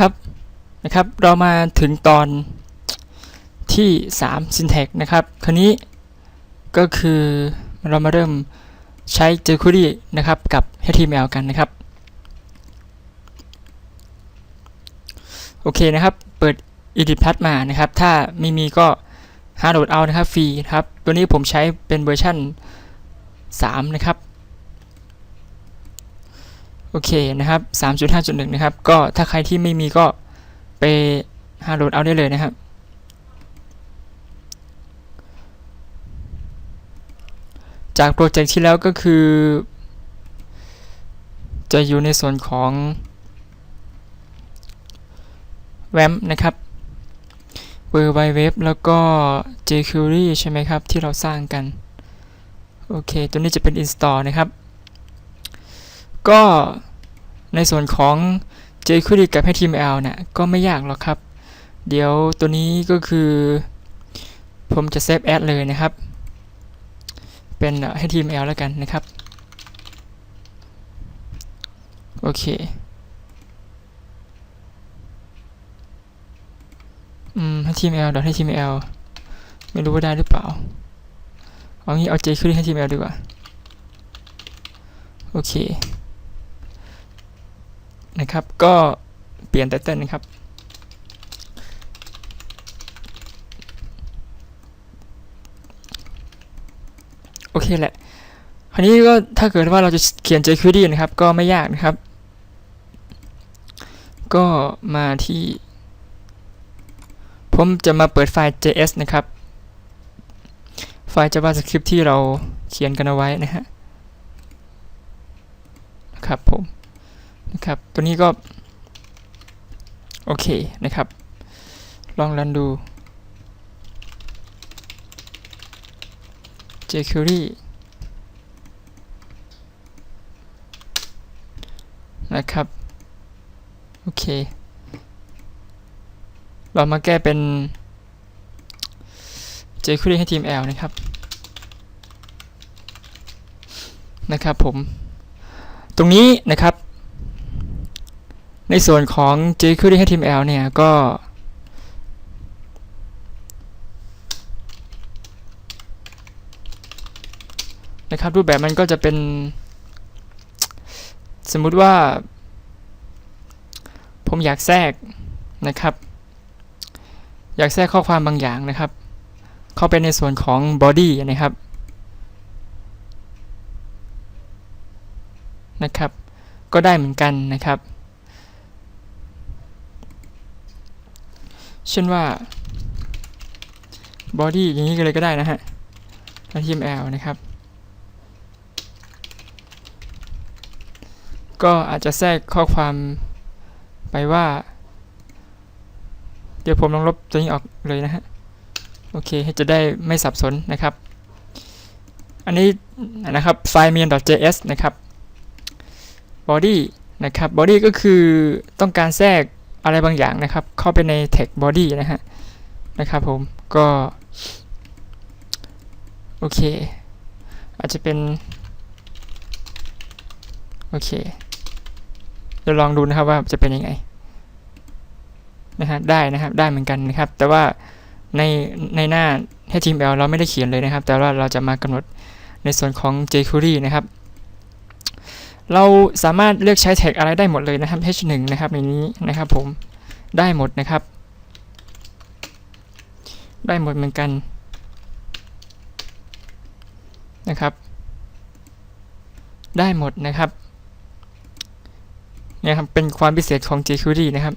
ครับนะครับ เรามาถึงตอนที่ 3 syntax นะครับ คราวนี้ก็คือเรามาเริ่มใช้ jQuery นะครับกับ HTML กันนะครับ โอเคนะครับ เปิด Edit Plus มานะครับ ถ้าไม่มีก็หาโหลดเอานะครับฟรีนะครับ ตัวนี้ผมใช้เป็นเวอร์ชัน3 นะครับ โอเคนะครับ3.5.1นะครับ ก็ถ้าใครที่ไม่มีก็ไปหาโหลดเอาได้เลยนะครับ จากโปรเจกต์ที่แล้วก็คือ จะอยู่ในส่วนของ WAMP นะครับ w w w แล้วก็ jQuery ใช่ไหมครับ ที่เราสร้างกัน โอเค ตัวนี้จะเป็น install นะครับ ก็ในส่วนของ jQuery กับ HTML เนี่ยก็ไม่ยากหรอกครับ เดี๋ยวตัวนี้ก็คือ ผมจะ save as เลยนะครับ เป็น HTML แล้วกันนะครับ โอเคอืม HTML .html ไม่รู้ว่าได้หรือเปล่า เอางี้เอา jQuery HTML ดีกว่า โอเค นะครับ ก็เปลี่ยนไตเติ้ลนะครับ โอเคแหละ คราวนี้ก็ถ้าเกิดว่าเราจะเขียน jQuery นะครับ ก็ไม่ยากนะครับ ก็มาที่ ผมจะมาเปิดไฟล์ js นะครับ ไฟล์ javascript ที่เราเขียนกันเอาไว้นะฮะนะครับผม นะครับ ตัวนี้ก็ โอเคนะครับ ลองรันดู jQuery นะครับ โอเค เรามาแก้เป็น jQuery HTML นะครับ นะครับผม ตรงนี้นะครับ ในส่วนของ jQuery HTML เนี่ยก็ นะครับรูปแบบมันก็จะเป็น สมมุติว่า ผมอยากแทรกนะครับ อยากแทรกข้อความบางอย่างนะครับ เข้าไปในส่วนของ body นะครับนะครับ ก็ได้เหมือนกันนะครับ เช่นว่า body อย่างนี้ก็เลยก็ได้นะฮะ HTML นะครับ ก็อาจจะแทรกข้อความไปว่า เดี๋ยวผมลองลบตัวนี้ออกเลยนะฮะ โอเคให้จะได้ไม่สับสนนะครับ อันนี้นะครับไฟล์ main.js นะครับ body นะครับ body ก็คือต้องการแทรก อะไรบางอย่างนะครับ เข้าไปใน tag body นะฮะนะครับผมก็โอเค อาจจะเป็น โอเคเดี๋ยวลองดูนะครับว่าจะเป็นยังไงนะฮะได้นะครับได้เหมือนกันนะครับ แต่ว่าในในหน้า HTML เราไม่ได้เขียนเลยนะครับ แต่ว่าเราจะมากำหนดในส่วนของ jQuery นะครับ เราสามารถเลือกใช้แท็กอะไรได้หมดเลยนะครับ h1 นะครับในนี้นะครับผมได้หมดนะครับ ได้หมดเหมือนกันนะครับ ได้หมดนะครับเนี่ยครับเป็นความพิเศษของ jQuery นะครับ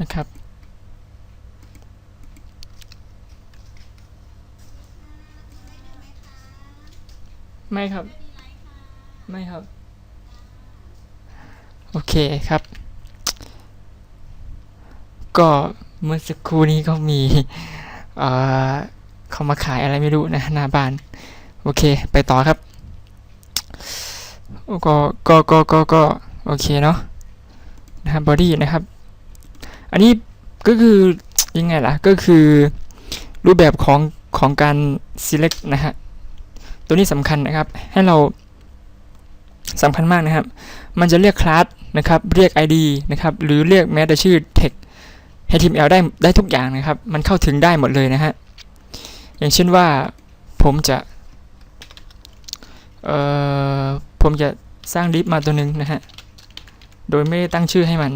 นะครับ ไม่ครับ ไม่ครับ โอเคครับ ก็เมื่อสักครู่นี้ก็มีเอ่อเขามาขายอะไรไม่รู้นะหน้าบ้าน โอเค ไปต่อครับก็ก็ก็ก็ก็โอเคเนาะนะครับบอดี้นะครับ อันนี้ก็คือยังไงล่ะ ก็คือรูปแบบของของการ select นะฮะ ตัวนี้สำคัญนะครับ ให้เราสำคัญมากนะครับ มันจะเรียกคลาสนะครับ เรียก ID นะครับ หรือเรียกแม้แต่ชื่อ text HTML ได้ได้ทุกอย่างนะครับ มันเข้าถึงได้หมดเลยนะฮะ อย่างเช่นว่าผมจะ เอ่อ ผมจะสร้างดิฟมาตัวหนึ่งนะฮะ โดยไม่ได้ตั้งชื่อให้มัน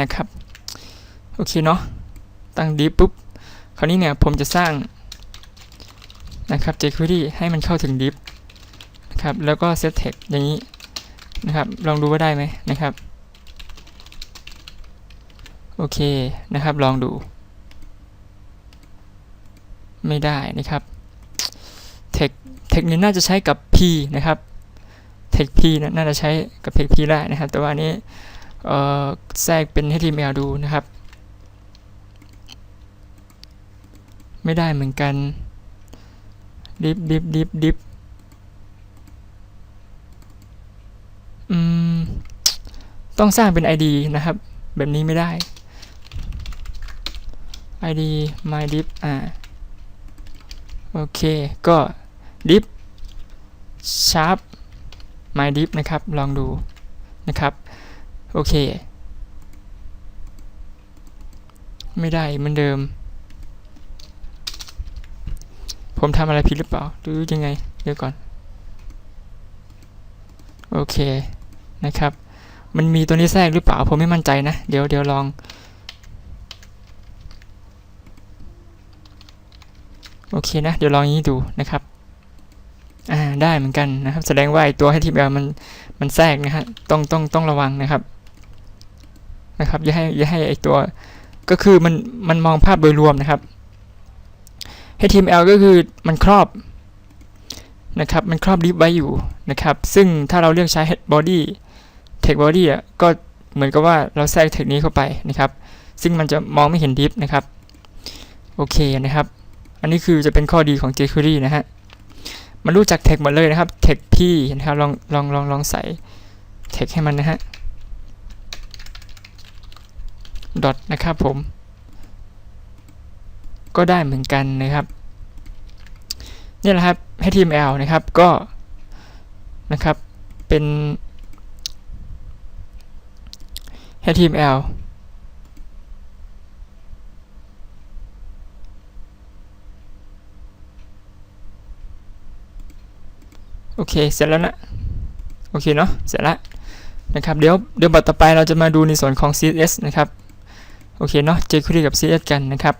นะครับ โอเคเนาะ ตั้งดิฟปุ๊บ คราวนี้เนี่ยผมจะสร้าง นะครับ jQuery ให้มันเข้าถึงดิฟนะครับ แล้วก็ set text อย่างนี้นะครับ ลองดูว่าได้ไหมนะครับ โอเคนะครับ ลองดู ไม่ได้นะครับ text text นี้น่าจะใช้กับ p นะครับ text p น,น่าจะใช้กับ text p ได้นะครับ แต่ว่านี้เออแทรกเป็น html ดูนะครับ ไม่ได้เหมือนกัน ดิฟดิฟดิฟดิฟอืมต้องสร้างเป็น ID นะครับ แบบนี้ไม่ได้ ID my div อ่า โอเค ก็ div sharp my div นะครับ ลองดูนะครับ โอเค ไม่ได้เหมือนเดิม ผมทำอะไรผิดหรือเปล่าหรือยังไง เดี๋ยวก่อน โอเคนะครับ มันมีตัวนี้แทรกหรือเปล่า ผมไม่มั่นใจนะ เดี๋ยวเดี๋ยวลอง โอเคนะ เดี๋ยวลองนี้ดูนะครับ อ่า ได้เหมือนกันนะครับ แสดงว่าไอตัว HTML มันมันแทรกนะฮะ ต้องต้องต้องระวังนะครับ นะครับ อย่าให้อย่าให้ไอตัว ก็คือมันมันมองภาพโดยรวมนะครับ HTML ก็คือมันครอบนะครับ มันครอบดิฟไว้อยู่นะครับ ซึ่งถ้าเราเลือกใช้ head body text body อะก็เหมือนกับว่าเราแทรก text นี้เข้าไปนะครับ ซึ่งมันจะมองไม่เห็นดิฟนะครับ โอเคนะครับ อันนี้คือจะเป็นข้อดีของ jQuery นะฮะ มันรู้จัก text หมดเลยนะครับ text p นะครับ ลองลองลองลองใส่ text ให้มันนะฮะ dot นะครับผม ก็ได้เหมือนกันนะครับนี่แหละครับ HTML นะครับก็นะครับเป็น HTML โอเค เสร็จแล้วนะ โอเคเนาะ เสร็จแล้วนะครับ เดี๋ยวเดี๋ยวบทต่อไปเราจะมาดูในส่วนของ CSS นะครับ โอเคเนาะ jQuery กับ CSS กันนะครับ